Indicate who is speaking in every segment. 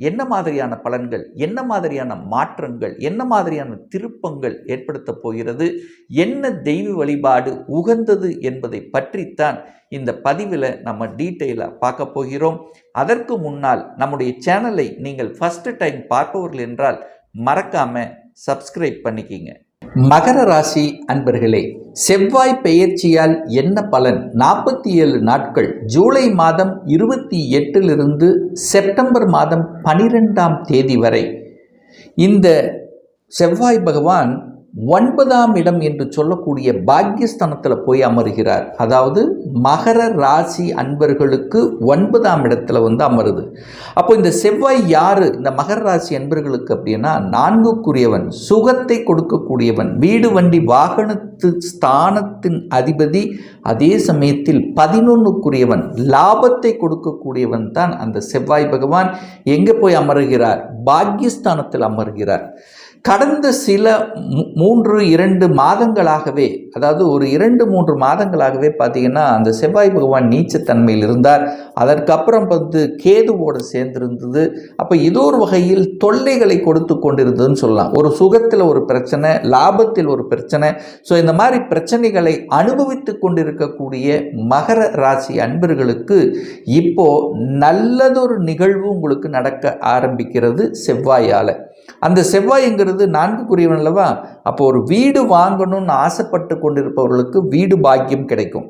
Speaker 1: என்ன மாதிரியான பலன்கள் என்ன மாதிரியான மாற்றங்கள் என்ன மாதிரியான திருப்பங்கள் ஏற்படுத்த போகிறது என்ன தெய்வ வழிபாடு உகந்தது என்பதை பற்றித்தான் இந்த பதிவில் நம்ம டீட்டெயிலாக பார்க்க போகிறோம். அதற்கு முன்னால் நம்முடைய சேனலை நீங்கள் ஃபஸ்ட்டு டைம் பார்ப்பவர்கள் என்றால் மறக்காமல் சப்ஸ்கிரைப் பண்ணிக்கிங்க. மகர ராசி அன்பர்களே செவ்வாய் பெயர்ச்சியால் என்ன பலன்? நாற்பத்தி ஏழு நாட்கள் ஜூலை மாதம் இருபத்தி எட்டிலிருந்து செப்டம்பர் மாதம் பனிரெண்டாம் தேதி வரை. இந்த செவ்வாய் பகவான் ஒன்பதாம் இடம் என்று சொல்லக்கூடிய பாக்யஸ்தானத்தில் போய் அமருகிறார். அதாவது மகர ராசி அன்பர்களுக்கு ஒன்பதாம் இடத்துல வந்து அமருது. அப்போ இந்த செவ்வாய் யார்? இந்த மகர ராசி அன்பர்களுக்கு அப்படின்னா நான்குக்குரியவன் சுகத்தை கொடுக்கக்கூடியவன் வீடு வண்டி வாகனத்து ஸ்தானத்தின் அதிபதி அதே சமயத்தில் பதினொன்றுக்குரியவன் லாபத்தை கொடுக்கக்கூடியவன் தான் அந்த செவ்வாய் பகவான். எங்கே போய் அமருகிறார்? பாக்யஸ்தானத்தில் அமர்கிறார். கடந்த சில மூன்று இரண்டு மாதங்களாகவே அதாவது ஒரு இரண்டு மூன்று மாதங்களாகவே பார்த்திங்கன்னா அந்த செவ்வாய் பகவான் நீச்சத்தன்மையில் இருந்தார். அதற்கப்புறம் வந்து கேதுவோடு சேர்ந்திருந்தது. அப்போ ஏதோ ஒரு வகையில் தொல்லைகளை கொடுத்து கொண்டிருந்ததுன்னு சொல்லலாம். ஒரு சுகத்தில் ஒரு பிரச்சனை லாபத்தில் ஒரு பிரச்சனை. ஸோ இந்த மாதிரி பிரச்சனைகளை அனுபவித்து கொண்டிருக்கக்கூடிய மகர ராசி அன்பர்களுக்கு இப்போது நல்லதொரு நிகழ்வு உங்களுக்கு நடக்க ஆரம்பிக்கிறது செவ்வாயால். அந்த செவ்வாய்ங்கிறது நான்குக்குரியவன் அல்லவா? அப்போ ஒரு வீடு வாங்கணும்னு ஆசைப்பட்டு கொண்டிருப்பவர்களுக்கு வீடு பாக்கியம் கிடைக்கும்.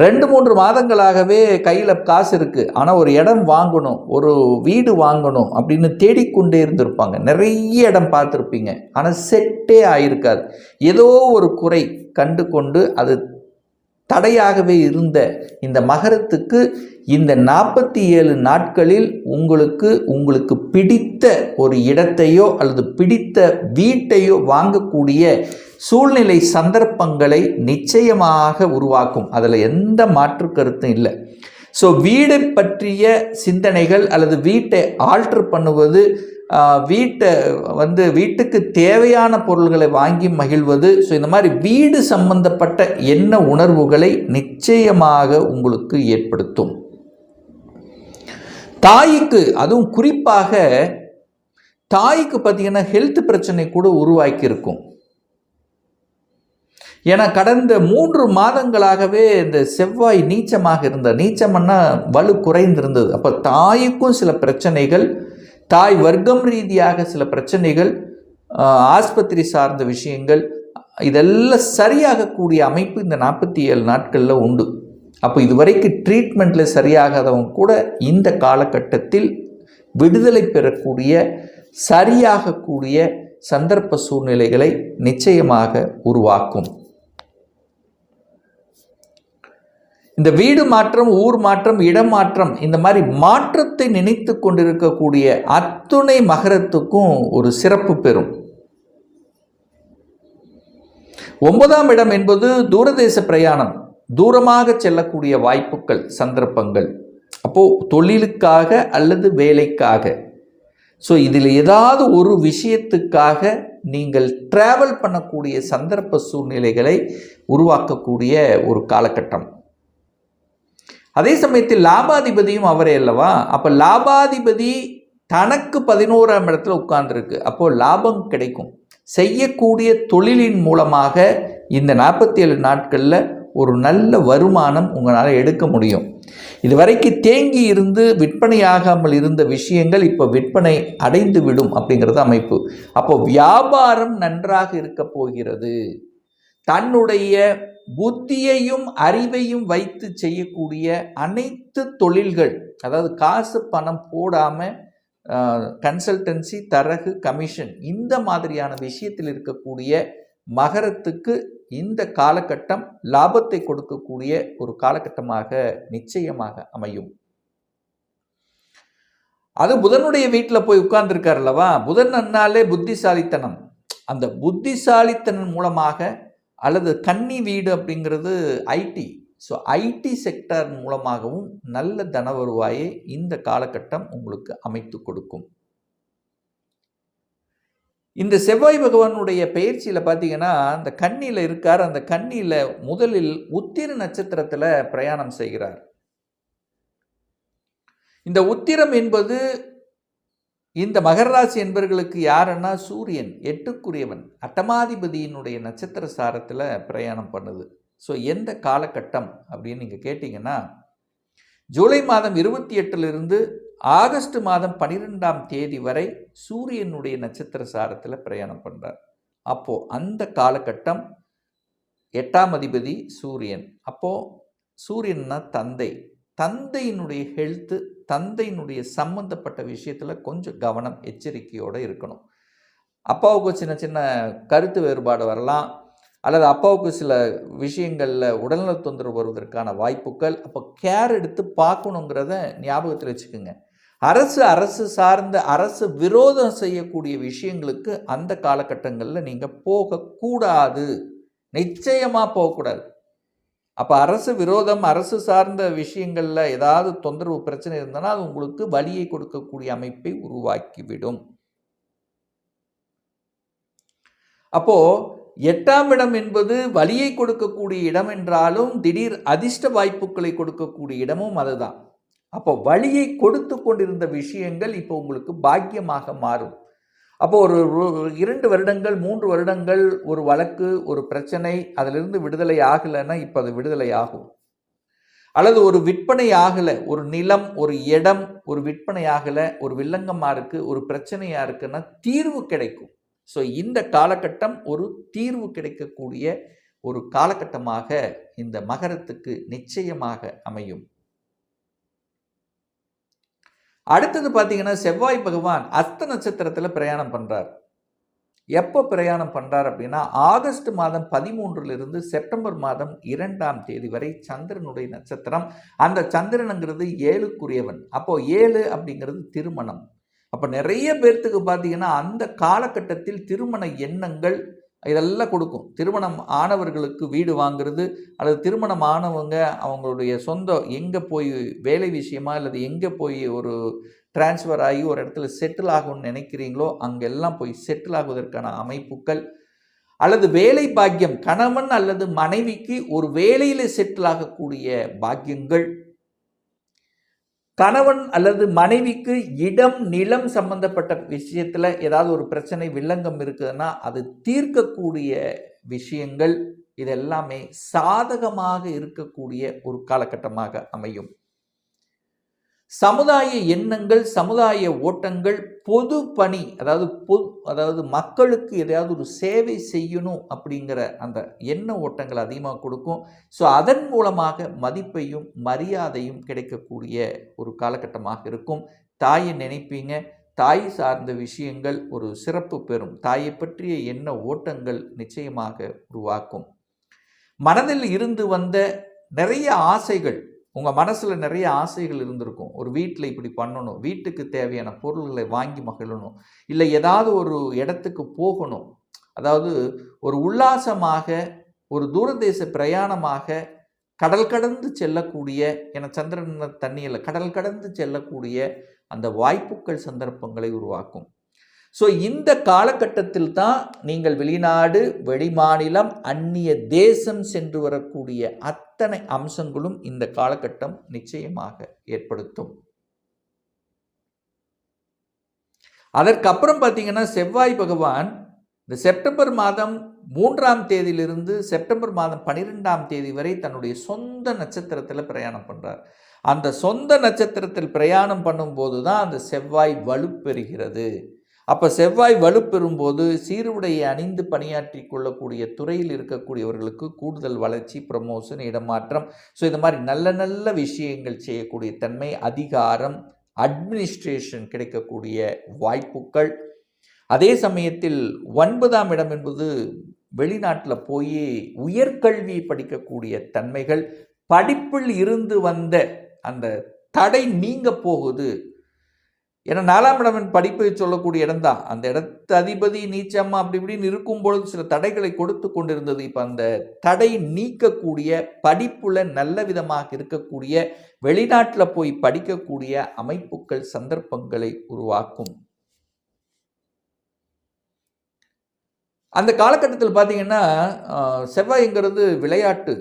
Speaker 1: ரெண்டு மூன்று மாதங்களாகவே கையில் காசு இருக்குது ஆனால் ஒரு இடம் வாங்கணும் ஒரு வீடு வாங்கணும் அப்படின்னு தேடிக்கொண்டே இருந்திருப்பாங்க. நிறைய இடம் பார்த்துருப்பீங்க. ஆனால் செட்டே ஆயிருக்காது. ஏதோ ஒரு குறை கண்டு கொண்டு அது தடையாகவே இருந்த இந்த மகரத்துக்கு இந்த நாற்பத்தி ஏழு நாட்களில் உங்களுக்கு உங்களுக்கு பிடித்த ஒரு இடத்தையோ அல்லது பிடித்த வீட்டையோ வாங்கக்கூடிய சூழ்நிலை சந்தர்ப்பங்களை நிச்சயமாக உருவாக்கும். அதில் எந்த மாற்று கருத்தும் இல்லை. ஸோ வீடை பற்றிய சிந்தனைகள் அல்லது வீட்டை ஆல்ட்ரு பண்ணுவது வீட்டை வந்து வீட்டுக்கு தேவையான பொருள்களை வாங்கி மகிழ்வது ஸோ இந்த மாதிரி வீடு சம்பந்தப்பட்ட என்ன உணர்வுகளை நிச்சயமாக உங்களுக்கு ஏற்படுத்தும். தாய்க்கு அதுவும் குறிப்பாக தாய்க்கு பார்த்தீங்கன்னா ஹெல்த் பிரச்சனை கூட உருவாக்கி இருக்கும் ஏன்னா கடந்த மூன்று மாதங்களாகவே இந்த செவ்வாய் நீச்சமாக இருந்த நீச்சம்னா வலு குறைந்திருந்தது. அப்போ தாய்க்கும் சில பிரச்சனைகள் தாய் வர்க்கம் ரீதியாக சில பிரச்சனைகள் ஆஸ்பத்திரி சார்ந்த விஷயங்கள் இதெல்லாம் சரியாகக்கூடிய அமைப்பு இந்த நாற்பத்தி ஏழு நாட்களில் உண்டு. அப்போ இதுவரைக்கும் ட்ரீட்மெண்ட்டில் சரியாகாதவங்க கூட இந்த காலகட்டத்தில் விடுதலை பெறக்கூடிய சரியாகக்கூடிய சந்தர்ப்ப சூழ்நிலைகளை நிச்சயமாக உருவாக்கும். இந்த வீடு மாற்றம் ஊர் மாற்றம் இடம் மாற்றம் இந்த மாதிரி மாற்றத்தை நினைத்து கொண்டிருக்கக்கூடிய அத்துணை மகரத்துக்கும் ஒரு சிறப்பு பெறும். ஒன்பதாம் இடம் என்பது தூரதேச பிரயாணம். தூரமாக செல்லக்கூடிய வாய்ப்புகள் சந்தர்ப்பங்கள். அப்போது தொழிலுக்காக அல்லது வேலைக்காக. ஸோ இதில் ஏதாவது ஒரு விஷயத்துக்காக நீங்கள் ட்ராவல் பண்ணக்கூடிய சந்தர்ப்ப சூழ்நிலைகளை உருவாக்கக்கூடிய ஒரு காலகட்டம். அதே சமயத்தில் லாபாதிபதியும் அவரே அல்லவா? அப்போ லாபாதிபதி தனக்கு பதினோராம் இடத்துல உட்கார்ந்துருக்கு. அப்போது லாபம் கிடைக்கும். செய்யக்கூடிய தொழிலின் மூலமாக இந்த நாற்பத்தி ஏழு நாட்களில் ஒரு நல்ல வருமானம் உங்களால் எடுக்க முடியும். இதுவரைக்கு தேங்கி இருந்து விற்பனையாகாமல் இருந்த விஷயங்கள் இப்போ விற்பனை அடைந்து விடும் அப்படிங்கிறது அமைப்பு. அப்போ வியாபாரம் நன்றாக இருக்க போகிறது. தன்னுடைய புத்தியையும் அறிவையும் வைத்து செய்யக்கூடிய அனைத்து தொழில்கள் அதாவது காசு பணம் போடாமல் கன்சல்டன்சி தரகு கமிஷன் இந்த மாதிரியான விஷயத்தில் இருக்கக்கூடிய மகரத்துக்கு இந்த காலகட்டம் லாபத்தை கொடுக்கக்கூடிய ஒரு காலகட்டமாக நிச்சயமாக அமையும். அது புதனுடைய வீட்டில் போய் உட்கார்ந்துருக்கார் அல்லவா? புதன் அண்ணாலே புத்திசாலித்தனம். அந்த புத்திசாலித்தனம் மூலமாக அல்லது கன்னி வீடு அப்படிங்கிறது ஐடி ஸோ ஐடி செக்டர் மூலமாகவும் நல்ல தன வருவாயை இந்த காலகட்டம் உங்களுக்கு அமைத்து கொடுக்கும். இந்த செவ்வாய் பகவானுடைய பயிற்சியில் பார்த்தீங்கன்னா அந்த கண்ணியில் இருக்கார். அந்த கண்ணியில் முதலில் உத்திர நட்சத்திரத்தில் பிரயாணம் செய்கிறார். இந்த உத்திரம் என்பது இந்த மகராசி என்பவர்களுக்கு யாருன்னா சூரியன் எட்டுக்குரியவன் அட்டமாதிபதியினுடைய நட்சத்திர சாரத்தில் பிரயாணம் பண்ணுது. ஸோ எந்த காலகட்டம் அப்படின்னு நீங்கள் கேட்டிங்கன்னா ஜூலை மாதம் இருபத்தி எட்டுலேருந்து ஆகஸ்ட் மாதம் பன்னிரெண்டாம் தேதி வரை சூரியனுடைய நட்சத்திர சாரத்தில் பிரயாணம் பண்ணுறார் அப்போது அந்த காலகட்டம் எட்டாம் அதிபதி சூரியன். அப்போது சூரியன்னா தந்தை. தந்தையினுடைய ஹெல்த்து தந்தையினுடைய சம்பந்தப்பட்ட விஷயத்தில் கொஞ்சம் கவனம் எச்சரிக்கையோடு இருக்கணும். அப்பாவுக்கு சின்ன சின்ன கருத்து வேறுபாடு வரலாம். அல்லது அப்பாவுக்கு சில விஷயங்களில் உடல்நல தொந்தரவு வருவதற்கான வாய்ப்புகள் அப்போ கேர் எடுத்து பார்க்கணுங்கிறத ஞாபகத்தில் வச்சுக்கோங்க. அரசு அரசு சார்ந்த அரசு விரோதம் செய்யக்கூடிய விஷயங்களுக்கு அந்த காலகட்டங்களில் நீங்கள் போகக்கூடாது. நிச்சயமாக போகக்கூடாது. அப்போ அரசு விரோதம் அரசு சார்ந்த விஷயங்களில் ஏதாவது தொந்தரவு பிரச்சனை இருந்தனா அது உங்களுக்கு வழியை கொடுக்கக்கூடிய அமைப்பை உருவாக்கிவிடும். அப்போது எட்டாம் இடம் என்பது வழியை கொடுக்கக்கூடிய இடம் என்றாலும் திடீர் அதிர்ஷ்ட வாய்ப்புகளை கொடுக்கக்கூடிய இடமும் அதுதான். அப்போ வழியை கொடுத்து கொண்டிருந்த விஷயங்கள் இப்போ உங்களுக்கு பாக்கியமாக மாறும். அப்போ ஒரு இரண்டு வருடங்கள் மூன்று வருடங்கள் ஒரு வழக்கு ஒரு பிரச்சனை அதிலிருந்து விடுதலை ஆகலைன்னா இப்போ அது விடுதலை ஆகும். அல்லது ஒரு விற்பனை ஆகலை ஒரு நிலம் ஒரு இடம் ஒரு விற்பனை ஆகலை ஒரு வில்லங்கமாக இருக்குது ஒரு பிரச்சனையாக இருக்குன்னா தீர்வு கிடைக்கும். ஸோ இந்த காலகட்டம் ஒரு தீர்வு கிடைக்கக்கூடிய ஒரு காலகட்டமாக இந்த மகரத்துக்கு நிச்சயமாக அமையும். அடுத்தது பார்த்தீங்கன்னா செவ்வாய் பகவான் அஸ்த நட்சத்திரத்தில் பிரயாணம் பண்ணுறார் எப்போ பிரயாணம் பண்ணுறார் அப்படின்னா ஆகஸ்ட் மாதம் பதிமூன்றிலிருந்து செப்டம்பர் மாதம் இரண்டாம் தேதி வரை சந்திரனுடைய நட்சத்திரம். அந்த சந்திரனுங்கிறது ஏழுக்குரியவன். அப்போது ஏழு அப்படிங்கிறது திருமணம். அப்போ நிறைய பேர்த்துக்கு பார்த்தீங்கன்னா அந்த காலகட்டத்தில் திருமண எண்ணங்கள் இதெல்லாம் கொடுக்கும். திருமணம் ஆனவர்களுக்கு வீடு வாங்குறது அல்லது திருமணம் ஆனவங்க அவங்களுடைய சொந்த எங்கே போய் வேலை விஷயமா அல்லது எங்கே போய் ஒரு டிரான்ஸ்ஃபர் ஆகி ஒரு இடத்துல செட்டில் ஆகும்னு நினைக்கிறீங்களோ அங்கெல்லாம் போய் செட்டில் ஆகுவதற்கான அமைப்புகள் அல்லது வேலை பாக்கியம் கணவன் அல்லது மனைவிக்கு ஒரு வேலையில் செட்டில் ஆகக்கூடிய பாக்கியங்கள் கணவன் அல்லது மனைவிக்கு இடம் நிலம் சம்பந்தப்பட்ட விஷயத்தில் ஏதாவது ஒரு பிரச்சனை வில்லங்கம் இருக்குதுன்னா அது தீர்க்கக்கூடிய விஷயங்கள் இதெல்லாமே சாதகமாக இருக்கக்கூடிய ஒரு காலகட்டமாக அமையும். சமுதாய எண்ணங்கள் சமுதாய ஓட்டங்கள் பொது பணி அதாவது பொது அதாவது மக்களுக்கு எதையாவது ஒரு சேவை செய்யணும் அப்படிங்கிற அந்த எண்ண ஓட்டங்கள் அதிகமாக கொடுக்கும். ஸோ அதன் மூலமாக மதிப்பையும் மரியாதையும் கிடைக்கக்கூடிய ஒரு காலகட்டமாக இருக்கும். தாயை நினைப்பீங்க. தாய் சார்ந்த விஷயங்கள் ஒரு சிறப்பு பெறும். தாயை பற்றிய எண்ண ஓட்டங்கள் நிச்சயமாக உருவாக்கும். மனதில் இருந்து வந்த நிறைய ஆசைகள் உங்கள் மனசில் நிறைய ஆசைகள் இருந்திருக்கும். ஒரு வீட்டில் இப்படி பண்ணணும். வீட்டுக்கு தேவையான பொருள்களை வாங்கி மகிழணும். இல்லை ஏதாவது ஒரு இடத்துக்கு போகணும். அதாவது ஒரு உல்லாசமாக ஒரு தூரதேச பிரயாணமாக கடல் கடந்து செல்லக்கூடிய என சந்திரன் தண்ணியில் கடல் கடந்து செல்லக்கூடிய அந்த வாய்ப்புகள் சந்தர்ப்பங்களை உருவாக்கும். ஸோ இந்த காலகட்டத்தில் தான் நீங்கள் வெளிநாடு வெளிமாநிலம் அந்நிய தேசம் சென்று வரக்கூடிய அத் அத்தனை அம்சங்களும் இந்த காலகட்டம் நிச்சயமாக ஏற்படுத்தும். அதற்கப்புறம் பார்த்தீங்கன்னா செவ்வாய் பகவான் இந்த செப்டம்பர் மாதம் மூன்றாம் தேதியிலிருந்து செப்டம்பர் மாதம் பன்னிரெண்டாம் தேதி வரை தன்னுடைய சொந்த நட்சத்திரத்தில் பிரயாணம் பண்ணுறார் அந்த சொந்த நட்சத்திரத்தில் பிரயாணம் பண்ணும்போது தான் அந்த செவ்வாய் வலுப்பெறுகிறது. அப்போ செவ்வாய் வலுப்பெறும்போது சீருடையை அணிந்து பணியாற்றி கொள்ளக்கூடிய துறையில் இருக்கக்கூடியவர்களுக்கு கூடுதல் வளர்ச்சி ப்ரமோஷன் இடமாற்றம். ஸோ இந்த மாதிரி நல்ல நல்ல விஷயங்கள் செய்யக்கூடிய தன்மை அதிகாரம் அட்மினிஸ்ட்ரேஷன் கிடைக்கக்கூடிய வாய்ப்புகள். அதே சமயத்தில் ஒன்பதாம் இடம் என்பது வெளிநாட்டில் போய் உயர்கல்வி படிக்கக்கூடிய தன்மைகள். படிப்பில் இருந்து வந்த அந்த தடை நீங்க போகுது. ஏன்னா நாலாம் இடம் படிப்பை சொல்லக்கூடிய இடம் தான் அந்த இடத்து அதிபதி நீச்சம்மா அப்படி இப்படின்னு இருக்கும் பொழுது சில தடைகளை கொடுத்து கொண்டிருந்தது. இப்போ அந்த தடை நீக்கக்கூடிய படிப்புல நல்ல விதமாக இருக்கக்கூடிய வெளிநாட்டில் போய் படிக்கக்கூடிய அமைப்புகள் சந்தர்ப்பங்களை உருவாக்கும். அந்த காலகட்டத்தில் பார்த்தீங்கன்னா செவ்வாய்ங்கிறது விளையாட்டு.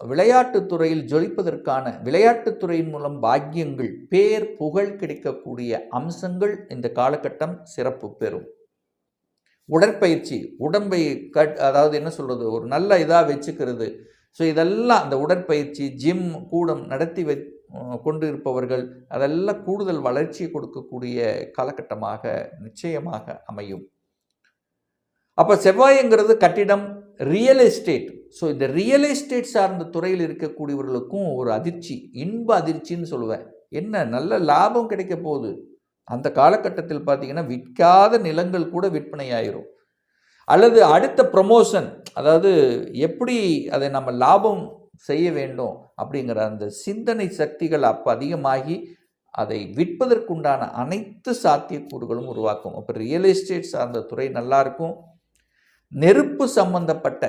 Speaker 1: விளையாட்டுத்துறையில் ஜொலிப்பதற்கான விளையாட்டுத்துறையின் மூலம் பாக்கியங்கள் பேர் புகழ் கிடைக்கக்கூடிய அம்சங்கள் இந்த காலகட்டம் சிறப்பு பெறும். உடற்பயிற்சி உடம்பை கட் அதாவது என்ன சொல்கிறது ஒரு நல்ல இதாக வச்சுக்கிறது. ஸோ இதெல்லாம் அந்த உடற்பயிற்சி ஜிம் கூடம் நடத்தி வை கொண்டு இருப்பவர்கள் அதெல்லாம் கூடுதல் வளர்ச்சி கொடுக்கக்கூடிய காலகட்டமாக நிச்சயமாக அமையும். அப்போ செவ்வாய்ங்கிறது கட்டிடம் ரியல் எஸ்டேட் ஸோ இந்த ரியல் எஸ்டேட் சார்ந்த துறையில் இருக்கக்கூடியவர்களுக்கும் ஒரு அதிர்ச்சி இன்ப அதிர்ச்சின்னு சொல்லுவேன். என்ன? நல்ல லாபம் கிடைக்க போகுது. அந்த காலகட்டத்தில் பார்த்தீங்கன்னா விற்காத நிலங்கள் கூட விற்பனை ஆயிரும். அல்லது அடுத்த ப்ரமோஷன் அதாவது எப்படி அதை நம்ம லாபம் செய்ய வேண்டும் அப்படிங்கிற அந்த சிந்தனை சக்திகள் அப்போ அதிகமாகி அதை விற்பதற்குண்டான அனைத்து சாத்தியக்கூறுகளும் உருவாக்கும். அப்போ ரியல் எஸ்டேட் சார்ந்த துறை நல்லாயிருக்கும் நெருப்பு சம்பந்தப்பட்ட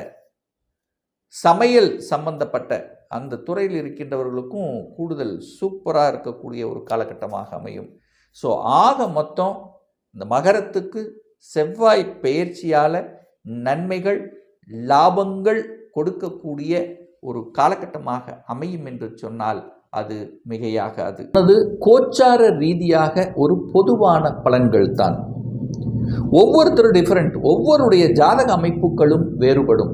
Speaker 1: சமையல் சம்பந்தப்பட்ட அந்த துறையில் இருக்கின்றவர்களுக்கும் கூடுதல் சூப்பராக இருக்கக்கூடிய ஒரு காலகட்டமாக அமையும். ஸோ ஆக மொத்தம் இந்த மகரத்துக்கு செவ்வாய் பெயர்ச்சியால் நன்மைகள் லாபங்கள் கொடுக்கக்கூடிய ஒரு காலகட்டமாக அமையும் என்று சொன்னால் அது மிகையாகாது. அது கோச்சார ரீதியாக ஒரு பொதுவான பலன்கள் தான். ஒவ்வொருத்தரும் டிஃப்ரெண்ட் ஒவ்வொருடைய ஜாதக அமைப்புகளும் வேறுபடும்.